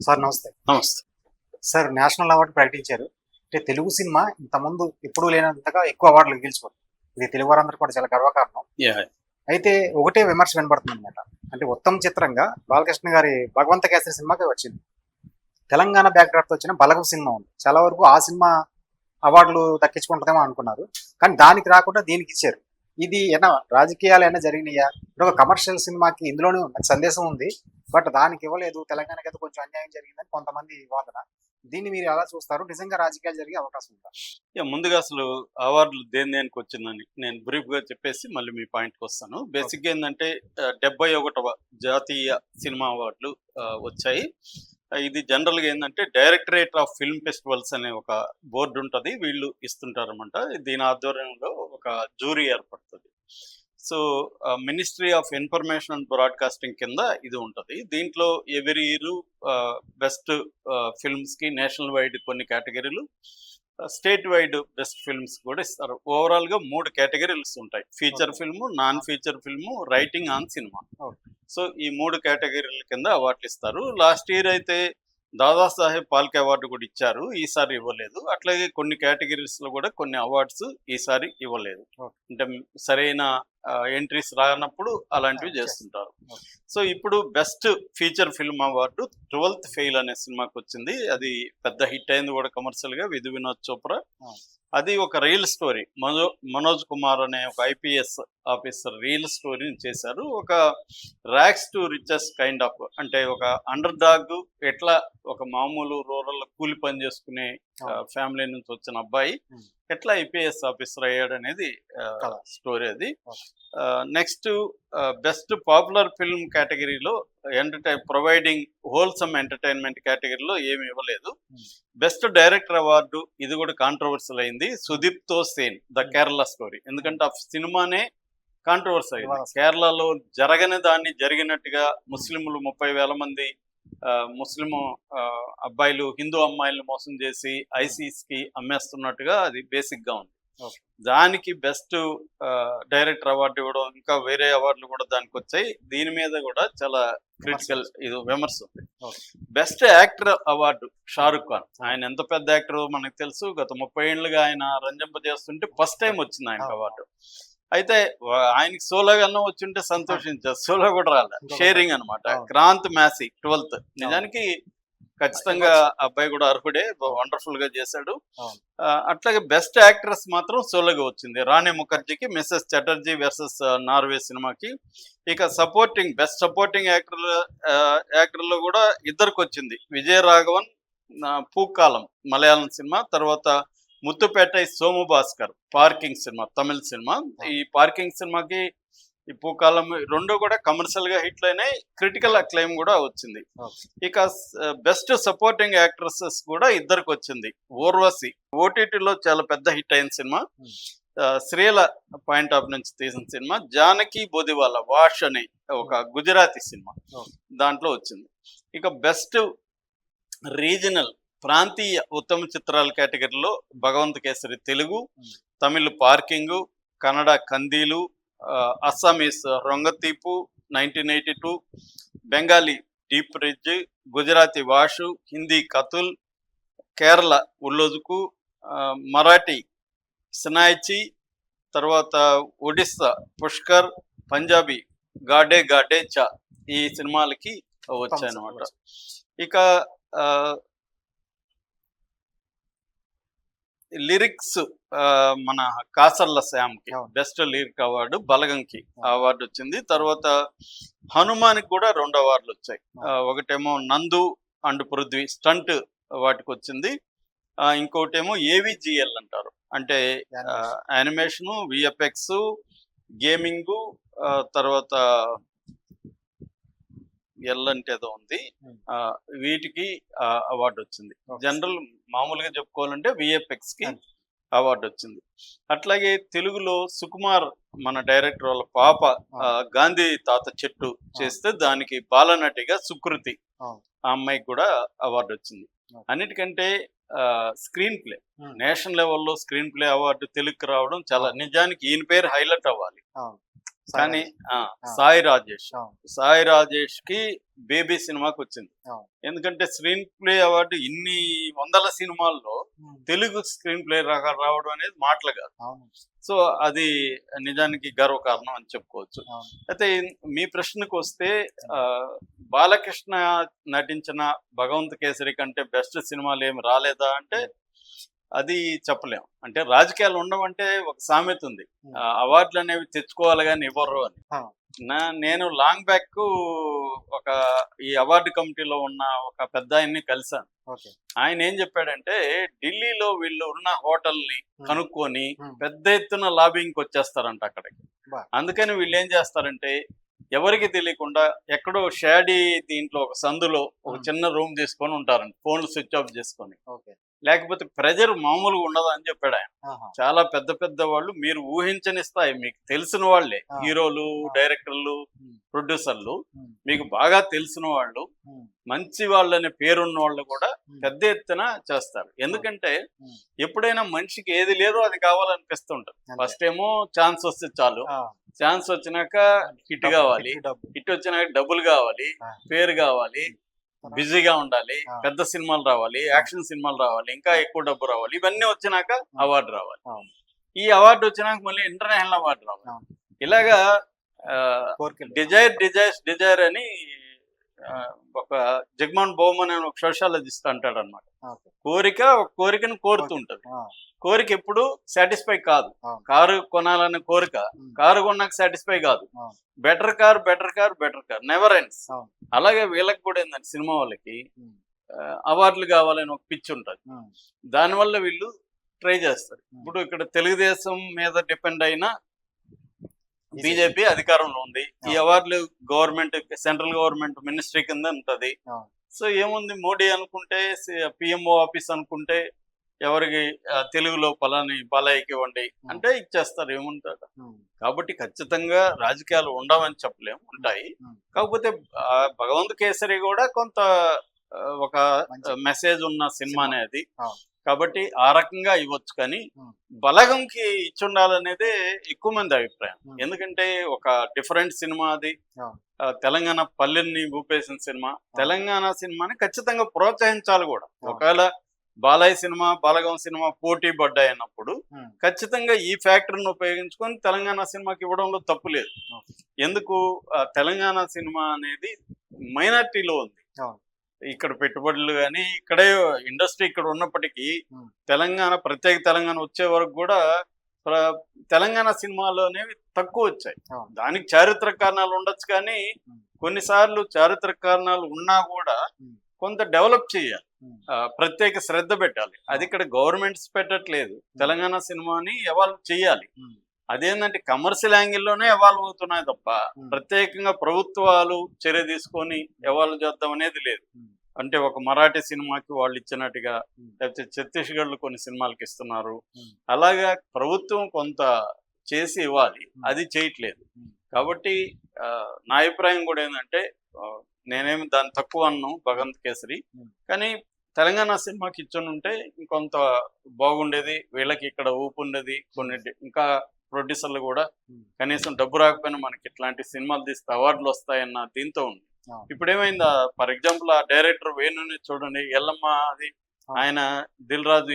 Sir నమస్తే. నమస్తే. Sir national award ప్రకటించారు. అంటే తెలుగు సినిమా ఇంతకుముందు ఎప్పుడూ లేనంతగా ఎక్కువ అవార్డులు గెలుచుకోండి ఇది తెలుగు వారందరూ కూడా చాలా గర్వకారణం. అయితే ఒకటే విమర్శ వినబడుతుంది అనమాట అంటే ఉత్తమ చిత్రంగా బాలకృష్ణ గారి భగవంత కేసరి సినిమాకి వచ్చింది. తెలంగాణ బ్యాక్డ్రాప్తో వచ్చిన బలగం సినిమా ఉంది. చాలా వరకు ఆ సినిమా అవార్డులు దక్కించుకుంటుందేమో అనుకున్నారు. కానీ దానికి రాకుండా దీనికి ఇచ్చారు. ఇది ఏనా రాజకీయాలు ఏమైనా జరిగినాయా? ఇప్పుడు ఒక కమర్షియల్ సినిమాకి ఇందులోనే సందేశం ఉంది. బట్ దానికి ఇవ్వలేదు. తెలంగాణకి అయితే కొంచెం అన్యాయం జరిగిందని కొంతమంది వాదన. దీన్ని మీరు ఎలా చూస్తారు? నిజంగా రాజకీయాలు జరిగే అవకాశం ఉందా? ముందుగా అసలు అవార్డులు దేని దేనికి వచ్చిందని నేను బ్రీఫ్గా చెప్పేసి మళ్ళీ మీ పాయింట్కి వస్తాను. బేసిక్గా ఏంటంటే డెబ్బై ఒకటవ జాతీయ సినిమా అవార్డులు వచ్చాయి. ఇది జనరల్గా ఏంటంటే డైరెక్టరేట్ ఆఫ్ ఫిల్మ్ ఫెస్టివల్స్ అనే ఒక బోర్డు ఉంటుంది వీళ్ళు ఇస్తుంటారన్నమాట. దీని ఆధ్వర్యంలో ఒక జూరీ ఏర్పడుతుంది. So ministry of information and broadcasting కింద ఇది ఉంటుంది. దీంట్లో ఎవరి ఇయర్ బెస్ట్ ఫిల్మ్స్కి నేషనల్ వైడ్ కొన్ని కేటగిరీలు స్టేట్ వైడ్ బెస్ట్ ఫిల్మ్స్ కూడా ఇస్తారు. ఓవరాల్గా మూడు కేటగిరీస్ ఉంటాయి. Feature. Film non feature film writing on cinema. So ఈ మూడు కేటగిరీల కింద అవార్డులు ఇస్తారు. లాస్ట్ ఇయర్ అయితే దాదాసాహెబ్ పాల్కే అవార్డు కూడా ఇచ్చారు. ఈసారి ఇవ్వలేదు. అట్లాగే కొన్ని కేటగిరీస్లో కూడా కొన్ని అవార్డ్స్ ఈసారి ఇవ్వలేదు. అంటే సరైన ఎంట్రీస్ రానప్పుడు అలాంటివి చేస్తుంటారు. సో ఇప్పుడు best feature film award twelfth fail అనే సినిమాకి వచ్చింది. అది పెద్ద హిట్ అయింది కూడా కమర్షియల్గా. విధు వినోద్ చోప్రా. అది ఒక రియల్ స్టోరీ మనో మనోజ్ కుమార్ అనే ఒక ఐపీఎస్ ఆఫీసర్ రియల్ స్టోరీని చేశారు. ఒక rags to riches kind of అంటే ఒక అండర్ డాగ్ ఎట్లా ఒక మామూలు రూరల్ కూలి పని చేసుకునే ఫ్యామిలీ నుంచి వచ్చిన అబ్బాయి. ఎట్లా ఐపీఎస్ ఆఫీసర్ అయ్యాడు అనేది. స్టోరీ అది. నెక్స్ట్ బెస్ట్ పాపులర్ ఫిల్మ్ కేటగిరీలో ఎంటర్టైన్ ప్రొవైడింగ్ హోల్సమ్ ఎంటర్టైన్మెంట్ కేటగిరీలో ఏమి ఇవ్వలేదు. బెస్ట్ డైరెక్టర్ అవార్డు ఇది కూడా కాంట్రవర్సల్ అయింది సుదీప్తో సేన్ ద. కేరళ స్టోరీ ఎందుకంటే ఆ సినిమానే కాంట్రవర్సీ అయింది. కేరళలో జరగని దాన్ని జరిగినట్టుగా ముస్లింలు ముప్పై వేల మంది ముస్లిం అబ్బాయిలు హిందూ అమ్మాయిలను మోసం చేసి ఐసీస్కి అమ్మేస్తున్నట్టుగా అది బేసిక్గా ఉంది. దానికి బెస్ట్ డైరెక్టర్ అవార్డు ఇవ్వడం ఇంకా వేరే అవార్డులు కూడా దానికి వచ్చాయి. దీని మీద కూడా చాలా క్రిటికల్ ఇది విమర్శ ఉంది. Best actor award Shah Rukh Khan. ఆయన ఎంత పెద్ద యాక్టర్ మనకు తెలుసు. గత ముప్పై ఏళ్ళుగా ఆయన రంజింప చేస్తుంటే ఫస్ట్ టైం వచ్చింది ఆయనకు అవును. అవార్డు. అయితే ఆయనకి సోలోగా అన్న వచ్చుంటే సంతోషించారు సోలో కూడా రాలే. ఇంకొక షేరింగ్ అన్నమాట. అవును. క్రాంత్ మ్యాసీ ట్వెల్త్. నిజానికి ఖచ్చితంగా. అబ్బాయి కూడా అర్హుడే వండర్ఫుల్గా చేశాడు. అట్లాగే బెస్ట్ యాక్ట్రెస్ మాత్రం సోలోగా వచ్చింది. రాణి ముఖర్జీకి మిస్సెస్ చటర్జీ వర్సెస్ నార్వే సినిమాకి. ఇక సపోర్టింగ్ బెస్ట్ సపోర్టింగ్ యాక్టర్ యాక్టర్లో కూడా ఇద్దరికి వచ్చింది. విజయ రాఘవన్ పూకాలం మలయాళం సినిమా. తర్వాత Muthupettai Somu Bhaskar parking cinema Tamil cinema. ఈ పార్కింగ్ సినిమాకి ఈ పూకాలం రెండు కూడా కమర్షియల్గా హిట్లు అయినాయి. క్రిటికల్ అక్లైమ్ కూడా వచ్చింది. ఇక బెస్ట్ సపోర్టింగ్ యాక్ట్రెసెస్ కూడా ఇద్దరికి వచ్చింది ఊర్వశి ఓటీటీలో చాలా పెద్ద హిట్ అయిన సినిమా. శ్రీల పాయింట్ ఆఫ్ నుంచి తీసిన సినిమా. జానకి బోదివాల వాష్ అనే ఒక గుజరాతీ సినిమా. దాంట్లో వచ్చింది. ఇక బెస్ట్ రీజనల్ ప్రాంతీయ ఉత్తమ చిత్రాల కేటగిరీలో Bhagavanth Kesari Telugu. Tamil parking Kannada Kandeelu Assamese Rongatapu nineteen eighty two Bengali deep fridge Gujarati Vash Hindi Kathal Kerala Ullozhukku Marathi సినాయిచి తర్వాత ఒడిస్సా పుష్కర్ పంజాబీ గాడే గాడే చా ఈ సినిమాలకి వచ్చాయన్నమాట ఇక ఆ, లిరిక్స్ మన కాసర్ల శ్యామ్కి. బెస్ట్ లిరిక్ అవార్డు బలగంకి. అవార్డు వచ్చింది తర్వాత హనుమాన్కి కూడా రెండు అవార్డులు వచ్చాయి ఒకటేమో నందు అండ్ పృథ్వీ స్టంట్ వాటికి వచ్చింది ఇంకోటేమో ఏవిజిఎల్ అంటారు. అంటే యానిమేషన్. విఎఫ్ఎక్స్ గేమింగ్ తర్వాత ఎల్ అంటే ఏదో ఉంది Hmm. ఆ, వీటికి అవార్డు వచ్చింది జనరల్ మామూలుగా చెప్పుకోవాలంటే విఎఫ్ఎక్స్కి Hmm. అవార్డు వచ్చింది అట్లాగే తెలుగులో సుకుమార్ మన డైరెక్టర్ వాళ్ళ పాప ఆ, గాంధీ తాత చెట్టు చేస్తే దానికి బాలనటిగా సుకృతి. ఆ అమ్మాయికి కూడా అవార్డు వచ్చింది. అన్నిటికంటే స్క్రీన్ ప్లే Hmm. నేషనల్ లెవెల్లో స్క్రీన్ ప్లే అవార్డు తెలుగుకి రావడం చాలా నిజానికి ఈయన పేరు హైలైట్ అవ్వాలి. కానీ. సాయి రాజేష్. సాయి రాజేష్కి బేబీ సినిమాకి వచ్చింది. ఎందుకంటే స్క్రీన్ ప్లే అవార్డు ఇన్ని వందల సినిమాల్లో తెలుగు స్క్రీన్ ప్లే రావడం అనేది మాటలు కాదు. సో అది నిజానికి గర్వకారణం అని చెప్పుకోవచ్చు. అయితే మీ ప్రశ్నకు వస్తే బాలకృష్ణ నటించిన భగవంత్ కేసరి కంటే బెస్ట్ సినిమాలు ఏమి రాలేదా అంటే అది చెప్పలేం అంటే రాజకీయాలు ఉండమంటే ఒక సామెత ఉంది అవార్డులు అనేవి తెచ్చుకోవాలి కానీ ఇవ్వరు అని. నా నేను లాంగ్ బ్యాక్ ఒక ఈ అవార్డు కమిటీలో ఉన్న ఒక పెద్ద ఆయన్ని కలిశాను ఆయన ఏం చెప్పాడంటే ఢిల్లీలో వీళ్ళు ఉన్న హోటల్ని Hmm. కనుక్కొని. పెద్ద ఎత్తున లాబింగ్కి వచ్చేస్తారంట అక్కడికి. అందుకని వీళ్ళు ఏం చేస్తారంటే ఎవరికి తెలియకుండా ఎక్కడో షాడీ దీంట్లో ఒక సందులో ఒక. చిన్న రూమ్ తీసుకొని ఉంటారంట ఫోన్లు స్విచ్ ఆఫ్ చేసుకొని లేకపోతే ప్రెజర్ మామూలుగా ఉండదు అని చెప్పాడు ఆయన. చాలా పెద్ద పెద్ద వాళ్ళు మీరు ఊహించని స్థాయి మీకు తెలిసిన వాళ్ళే. హీరోలు. డైరెక్టర్లు. ప్రొడ్యూసర్లు మీకు బాగా తెలిసిన వాళ్ళు మంచి వాళ్ళనే పేరున్న వాళ్ళు కూడా పెద్ద ఎత్తున చేస్తారు. ఎందుకంటే. ఎప్పుడైనా మనిషికి ఏది లేదో అది కావాలనిపిస్తుంటది. ఫస్ట్ ఏమో ఛాన్స్ వస్తే చాలు. ఛాన్స్ వచ్చినాక హిట్ కావాలి. హిట్ వచ్చినాక డబ్బులు కావాలి. పేరు కావాలి బిజీగా ఉండాలి. పెద్ద సినిమాలు రావాలి యాక్షన్ సినిమాలు రావాలి ఇంకా ఎక్కువ డబ్బు రావాలి ఇవన్నీ వచ్చినాక అవార్డు రావాలి. ఈ అవార్డు వచ్చినాక మళ్ళీ ఇంటర్నేషనల్ అవార్డు రావాలి. ఇలాగా డిజైర్ డిజైర్స్ డిజైర్ అని ఒక జగమోహన్ బొమ్మన్ అని ఒక సోషాలజిస్ట్ అంటాడు అనమాట కోరిక ఒక కోరికను కోరుతుంటది. కోరిక ఎప్పుడు సాటిస్ఫై కాదు. కారు కొనాలనే కోరిక కారు కొన్నాక సాటిస్ఫై కాదు. Better car better car better car never ends. అలాగే వీళ్ళకి కూడా ఏంటంటే సినిమా వాళ్ళకి అవార్డులు కావాలని ఒక పిచ్చి ఉంటుంది. దానివల్ల వీళ్ళు ట్రై చేస్తారు. ఇప్పుడు ఇక్కడ తెలుగుదేశం మీద డిపెండ్ అయిన. బీజేపీ అధికారంలో ఉంది ఈ. అవార్డులు గవర్నమెంట్ సెంట్రల్ గవర్నమెంట్ మినిస్ట్రీ కింద ఉంటది. సో ఏముంది మోడీ అనుకుంటే పిఎంఓ ఆఫీస్ అనుకుంటే ఎవరికి తెలుగులో పలాని పలాయికి ఇవ్వండి అంటే ఇచ్చేస్తారు ఏముంటారు ఉమ్, కాబట్టి ఖచ్చితంగా రాజకీయాలు ఉండవని చెప్పలేము ఉంటాయి ఉమ్. కాకపోతే భగవంత్ కేసరి కూడా కొంత ఒక మెసేజ్ ఉన్న సినిమా. అనేది. కాబట్టి ఆ రకంగా ఇవ్వచ్చు కానీ. బలగంకి ఇచ్చి ఉండాలనేదే ఎక్కువ మంది అభిప్రాయం. ఎందుకంటే ఒక డిఫరెంట్ సినిమా అది తెలంగాణ పల్లెల్ని ఊపేసిన సినిమా తెలంగాణ సినిమాని ఖచ్చితంగా ప్రోత్సహించాలి కూడా. ఒకవేళ బాలయ్య సినిమా బాలగం సినిమా పోటీ పడ్డాయి అన్నప్పుడు ఖచ్చితంగా ఈ ఫ్యాక్టరీని ఉపయోగించుకొని తెలంగాణ సినిమాకి ఇవ్వడంలో తప్పు లేదు. ఎందుకు తెలంగాణ సినిమా అనేది మైనార్టీలో ఉంది. ఇక్కడ పెట్టుబడులు కానీ ఇక్కడే ఇండస్ట్రీ ఇక్కడ ఉన్నప్పటికీ. తెలంగాణ ప్రత్యేక తెలంగాణ వచ్చే వరకు కూడా తెలంగాణ సినిమాలు అనేవి తక్కువ వచ్చాయి. దానికి చారిత్రక కారణాలు ఉండొచ్చు కానీ. కొన్నిసార్లు చారిత్రక కారణాలు ఉన్నా కూడా. కొంత డెవలప్ చేయాలి. ప్రత్యేక శ్రద్ధ పెట్టాలి. అది ఇక్కడ గవర్నమెంట్స్ పెట్టట్లేదు. తెలంగాణ సినిమాని ఎవాల్వ్ చేయాలి? అదేంటంటే కమర్షియల్ యాంగిల్లోనే ఎవాల్వ్ అవుతున్నాయి తప్ప ఉమ్, ప్రత్యేకంగా ప్రభుత్వాలు చర్య తీసుకొని ఎవాల్వ్ చేద్దాం అనేది లేదు ఉమ్, అంటే ఒక మరాఠీ సినిమాకి వాళ్ళు ఇచ్చినట్టుగా ఉమ్. లేకపోతే ఛత్తీస్గఢ్లో కొన్ని సినిమాలకి ఇస్తున్నారు. అలాగా ప్రభుత్వం కొంత చేసి ఇవ్వాలి. అది చేయట్లేదు. కాబట్టి నా అభిప్రాయం కూడా ఏంటంటే నేనేమి దాన్ని తక్కువ అన్ను భగవంత్ కేసరి. కానీ తెలంగాణ సినిమాకి ఇచ్చుని ఉంటే ఇంకొంత బాగుండేది వీళ్ళకి ఇక్కడ ఊపు ఉండేది కొన్ని ఇంకా ప్రొడ్యూసర్లు కూడా. కనీసం డబ్బు రాకపోయినా మనకి ఇట్లాంటి సినిమాలు తీస్తే అవార్డులు వస్తాయన్న దీంతో ఉంది. ఇప్పుడు ఏమైందా ఫర్ ఎగ్జాంపుల్ ఆ డైరెక్టర్ వేణుని చూడండి ఎల్లమ్మ అది. ఆయన దిల్ రాజు